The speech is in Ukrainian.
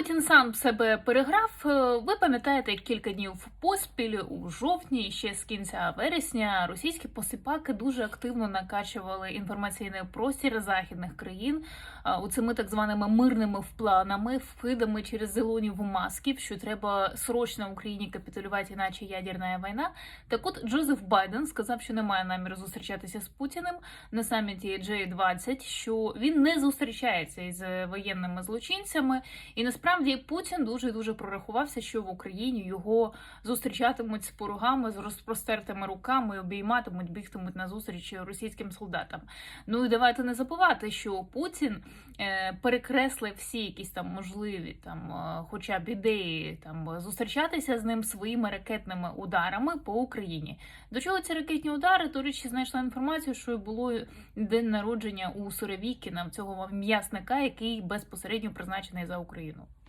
Путін сам себе переграв. Е, Ви пам'ятаєте, як кілька днів поспіль у жовтні, ще з кінця вересня, російські посипаки дуже активно накачували інформаційний простір західних країн а, оцими так званими мирними планами, вкидами через зелонів масків, що треба срочно Україні капітулювати, іначе ядерна війна. Так от Джозеф Байден сказав, що немає наміру зустрічатися з Путіним на саміті G20, що він не зустрічається із воєнними злочинцями. І насправді Путін дуже дуже прорахувався, що в Україні його зустрічатимуть з порогами, з розпростертими руками, обійматимуть, бігтимуть на зустріч російським солдатам. Ну і давайте не забувати, що Путін е, перекреслив всі якісь там можливі там, е, хоча б ідеї там зустрічатися з ним своїми ракетними ударами по Україні. До чого ці ракетні удари? До речі, знайшла інформацію, що було день народження у Суровікіна, цього м'ясника, який безпосередньо призначений за Україну.